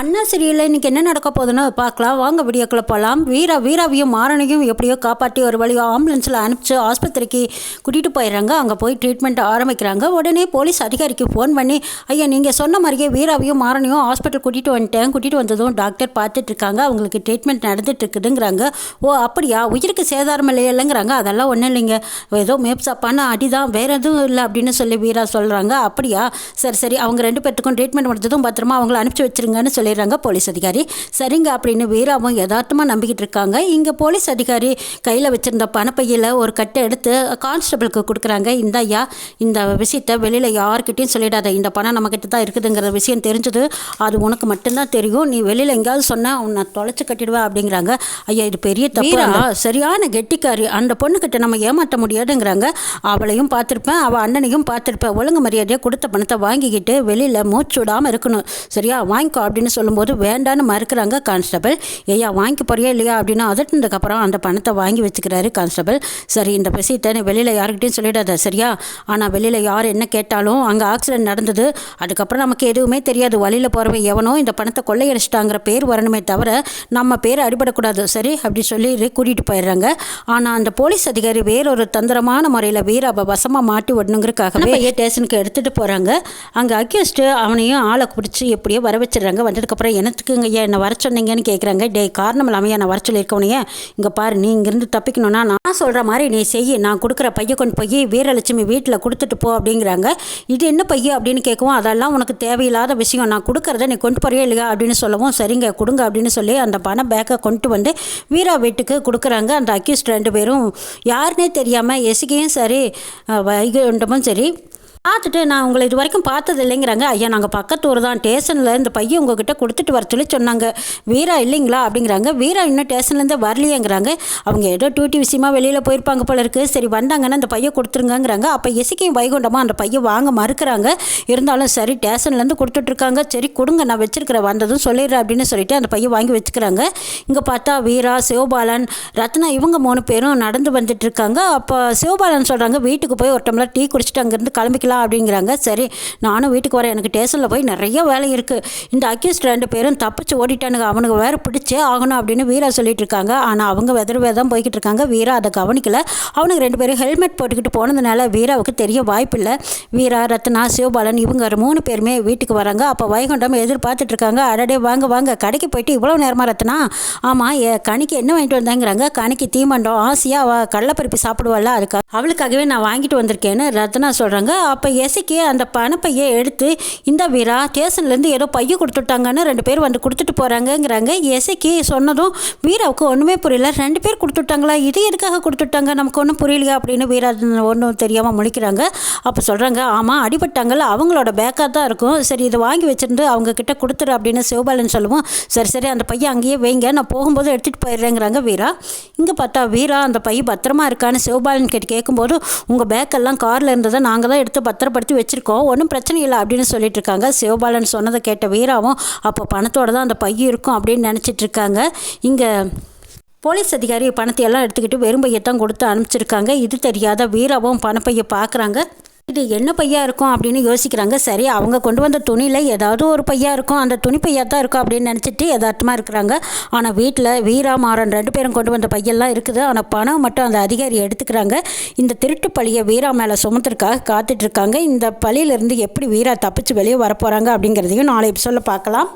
அண்ணா சரியில்லை இன்றைக்கி என்ன நடக்க போகுதுன்னு பார்க்கலாம். வாங்க வீடியோக்குள்ளே போகலாம் வீரா வீராவையும் மாறனையும் எப்படியோ காப்பாற்றி ஒரு வழியோ ஆம்புலன்ஸில் அனுப்பிச்சு ஆஸ்பத்திரிக்கு கூட்டிகிட்டு போயிடுறாங்க. அங்கே போய் ட்ரீட்மெண்ட் ஆரம்பிக்கிறாங்க. உடனே போலீஸ் அதிகாரிக்கு ஃபோன் பண்ணி ஐயா நீங்கள் சொன்ன மாதிரியே வீராவையும் மாறனையும் ஹாஸ்பிட்டல் கூட்டிகிட்டு வந்துட்டேன். கூட்டிகிட்டு வந்ததும் டாக்டர் பார்த்துட்ருக்காங்க அவங்களுக்கு ட்ரீட்மெண்ட் நடந்துட்டுருக்குதுங்கிறாங்க ஓ அப்படியா? உயிருக்கு சேதாரம் இல்லைங்கிறாங்க. அதெல்லாம் ஒன்றும் இல்லைங்க. ஏதோ மேப்சாப்பான அடி தான் வேறு எதுவும் இல்லை அப்படின்னு சொல்லி வீரா சொல்கிறாங்க அப்படியா? சரி சரி. அவங்க ரெண்டு பேர்த்துக்கும் ட்ரீட்மெண்ட் முடிஞ்சதும் பத்திரமா அவங்கள அனுப்பிச்சி வச்சிருங்கன்னு சொல்லிடுறாங்க போலீஸ் அதிகாரி. சரிங்க அப்படின்னு வீராவும் யதார்த்தமாக நம்பிக்கிட்டு இருக்காங்க. இங்கே போலீஸ் அதிகாரி கையில் வச்சிருந்த பணப்பையில் ஒரு கட்டை எடுத்து கான்ஸ்டபிளுக்கு கொடுக்குறாங்க. இந்த ஐயா இந்த விஷயத்த வெளியில் யார்கிட்டையும் சொல்லிடாத. இந்த பணம் நம்மக்கிட்ட தான் இருக்குதுங்கிற விஷயம் தெரிஞ்சது. அது உனக்கு மட்டும்தான் தெரியும். நீ வெளியில் எங்கேயாவது சொன்னால் உன்னை தொலைச்சி கட்டிடுவா அப்படிங்கிறாங்க. ஐயா இது பெரிய தப்பு. சரியான கெட்டிக்காரி அந்த பொண்ணுக்கிட்ட நம்ம ஏமாற்ற முடியாதுங்கிறாங்க. அவளையும் பார்த்துருப்பேன் அவள் அண்ணனையும் பார்த்துருப்பேன். ஒழுங்கு மரியாதையாக கொடுத்த பணத்தை வாங்கிக்கிட்டு வெளியில் மூச்சு விடாமல் இருக்கணும். சரியா? வாங்கிக்கோ அப்படின்னு சொல்லும்போது வேண்டான்னு மறுக்கிறாங்க கான்ஸ்டபிள். ஐயா வாங்கி போறியா இல்லையா? அப்படின்னு அதட்டினதுக்கப்புறம் அந்த பணத்தை வாங்கி வச்சுக்கிறாரு கான்ஸ்டபிள். சரி இந்த விஷயத்தை நீ வெளியில் யாருக்கிட்டையும் சொல்லிடாத சரியா? ஆனால் வெளியில் யார் என்ன கேட்டாலும் அங்கே ஆக்சிடென்ட் நடந்தது. அதுக்கப்புறம் நமக்கு எதுவுமே தெரியாது. வழியில் போகிறவன் எவனோ இந்த பணத்தை கொள்ளையடிச்சிட்டாங்கிற பேர் வரணுமே தவிர நம்ம பேர் அடிபடக்கூடாது சரி? அப்படி சொல்லி கூட்டிகிட்டு போயிடுறாங்க. ஆனால் அந்த போலீஸ் அதிகாரி வேறொரு தந்திரமான முறையில் வீராவை வசமாக மாட்டி விடணுங்கிறதுக்காகவே ஸ்டேஷனுக்கு எடுத்துகிட்டு போகிறாங்க அங்கே அக்யூஸ்ட்டு அவனையும் ஆளை பிடிச்சி எப்படியோ வர வச்சிடுறாங்க வந்ததுக்கப்புறம் எனத்துக்குங்க ஐயா என்னை வர சொன்னீங்கன்னு கேட்குறாங்க டே காரணம் இல்லாமல் நான் வர சொல்லியிருக்கவனையே இங்கே பாரு நீ இங்கேருந்து தப்பிக்கணும்னா நான் சொல்கிற மாதிரி நீ செய்ய நான் கொடுக்குற பைய கொண்டு போய் வீரலட்சுமி வீட்டில் கொடுத்துட்டு போ அப்படிங்கிறாங்க. இது என்ன பைய அப்படின்னு கேட்கவும் அதெல்லாம் உனக்கு தேவையில்லாத விஷயம். நான் கொடுக்குறத நீ கொண்டு போறியா இல்லையா அப்படின்னு சொல்லவும் சரிங்க கொடுங்க அப்படின்னு சொல்லி அந்த பண பேக்கை கொண்டு வந்து வீரா வீட்டுக்கு கொடுக்குறாங்க. அந்த அக்யூஸ்ட் ரெண்டு பேரும் யாருன்னே தெரியாமல் எசிக்கையும் சரி வைகுண்டமும் சரி பார்த்துட்டு நான் உங்களை இது வரைக்கும் பார்த்தது இல்லைங்கிறாங்க. ஐயா நாங்கள் பக்கத்தூர் தான். ஸ்டேஷனில் இந்த பையன் உங்ககிட்ட கொடுத்துட்டு வர சொல்லி சொன்னாங்க. வீரா இல்லைங்களா? அப்படிங்கிறாங்க. வீரா இன்னும் ஸ்டேஷன்லேருந்து வரலையேங்கிறாங்க. அவங்க ஏதோ டியூட்டி விஷயமா வெளியில் போயிருப்பாங்க போல இருக்குது சரி வந்தாங்கன்னா அந்த பையன் கொடுத்துருங்கங்கிறாங்க. அப்போ இசைக்கையும் வைகுண்டமாக அந்த பையன் வாங்க மறுக்கிறாங்க. இருந்தாலும் சரி ஸ்டேஷன்லேருந்து கொடுத்துட்ருக்காங்க சரி கொடுங்க நான் வச்சுருக்கிறேன் வந்ததும் சொல்லிடுறேன் அப்படின்னு சொல்லிட்டு அந்த பையன் வாங்கி வச்சுக்கிறாங்க. இங்கே பார்த்தா வீரா சிவபாலன் ரத்னா இவங்க மூணு பேரும் நடந்து வந்துட்டு இருக்காங்க. அப்போ சிவபாலன் சொல்கிறாங்க வீட்டுக்கு போய் ஒரு டம்ளர் டீ குடிச்சிட்டு அங்கேருந்து கிளம்பிக்கலாம். அப்படிங்கிறாங்க. சரி நானும் வீட்டுக்கு வரேன். எனக்கு ஸ்டேஷனில் போய் நிறைய வேலை இருக்குது இந்த அக்யூஸ்ட் ரெண்டு பேரும் தப்பிச்சு ஓடிட்டானுங்க. அவனுக்கு வேறு பிடிச்சே ஆகணும் அப்படின்னு வீரா சொல்லிட்டு இருக்காங்க. ஆனால் அவங்க வெதர் தான் போய்கிட்டு இருக்காங்க. வீரா அதை கவனிக்கல. அவனுக்கு ரெண்டு பேரும் ஹெல்மெட் போட்டுக்கிட்டு போனதுனால வீராவுக்கு தெரிய வாய்ப்பில்லை. வீரா ரத்னா சிவபாலன் இவங்க மூணு பேருமே வீட்டுக்கு வராங்க. அப்போ வைகுண்டம் எதிர்பார்த்துட்டு இருக்காங்க. அடடே வாங்க வாங்க. கடைக்கு போயிட்டு இவ்வளோ நேரமாக ரத்னா? ஆமாம் ஏ கணிக்கு என்ன வாங்கிட்டு வந்தாங்கிறாங்க? கணிக்கு தீமண்டம் ஆசையாக அவள் கடலப்பருப்பி சாப்பிடுவாள் அதுக்காக அவளுக்காகவே நான் வாங்கிட்டு வந்திருக்கேன்னு ரத்னா சொல்கிறாங்க அப்போ எசைக்கு அந்த பணப்பையை எடுத்து இந்த வீரா ஸ்டேஷன்லேருந்து ஏதோ பைய கொடுத்துட்டாங்கன்னு ரெண்டு பேர் வந்து கொடுத்துட்டு போகிறாங்கங்கிறாங்க எசைக்கு சொன்னதும் வீராவுக்கு ஒன்றுமே புரியல. ரெண்டு பேர் கொடுத்துட்டாங்களா? இது எதுக்காக கொடுத்துட்டாங்க? நமக்கு ஒன்றும் புரியலையா? அப்படின்னு வீரா ஒன்றும் தெரியாமல் முழிக்கிறாங்க. அப்போ சொல்கிறாங்க ஆமாம் அடிபட்டாங்கள அவங்களோட பேக்காக தான் இருக்கும். சரி இதை வாங்கி வச்சுருந்து அவங்க கிட்ட கொடுத்துரு அப்படின்னு சிவபாலன் சொல்லுவோம். சரி சரி அந்த பையன் அங்கேயே வைங்க. நான் போகும்போது எடுத்துகிட்டு போயிடுறேங்கிறாங்க வீரா. இங்கே பார்த்தா வீரா அந்த பையன் பத்திரமா இருக்கான்னு சிவபாலன் கிட்ட கேட்கும்போது உங்கள் பேக்கெல்லாம் காரில் இருந்ததை நாங்கள் தான் எடுத்து பத்திரப்படுத்தி வச்சுருக்கோம். ஒன்றும் பிரச்சனை இல்லை அப்படின்னு சொல்லிட்டு இருக்காங்க. சிவபாலன் சொன்னதை கேட்ட வீராவும் அப்போ பணத்தோட தான் அந்த பையன் இருக்கும் அப்படின்னு நினச்சிட்டு இருக்காங்க. இங்கே போலீஸ் அதிகாரி பணத்தை எல்லாம் எடுத்துக்கிட்டு வெறும் பையத்தான் கொடுத்து அனுப்பிச்சிருக்காங்க. இது தெரியாத வீராவும் பணப்பையை பார்க்குறாங்க. இது என்ன பையா இருக்கும் அப்படின்னு யோசிக்கிறாங்க. சரி அவங்க கொண்டு வந்த துணியில் ஏதாவது ஒரு பையா இருக்கும். அந்த துணி பையா தான் இருக்கும் அப்படின்னு நினச்சிட்டு யதார்த்தமாக இருக்கிறாங்க. ஆனால் வீட்டில் வீரா மாறன் ரெண்டு பேரும் கொண்டு வந்த பையெல்லாம் இருக்குது. ஆனால் பணம் மட்டும் அந்த அதிகாரி எடுத்துக்கிறாங்க. இந்த திருட்டு பழியை வீரா மேலே சுமத்துறதுக்காக காத்துட்ருக்காங்க இந்த பழியிலேருந்து எப்படி வீரா தப்பிச்சு வெளியே வரப்போகிறாங்க அப்படிங்கிறதையும் நாளை சொல்ல பார்க்கலாம்.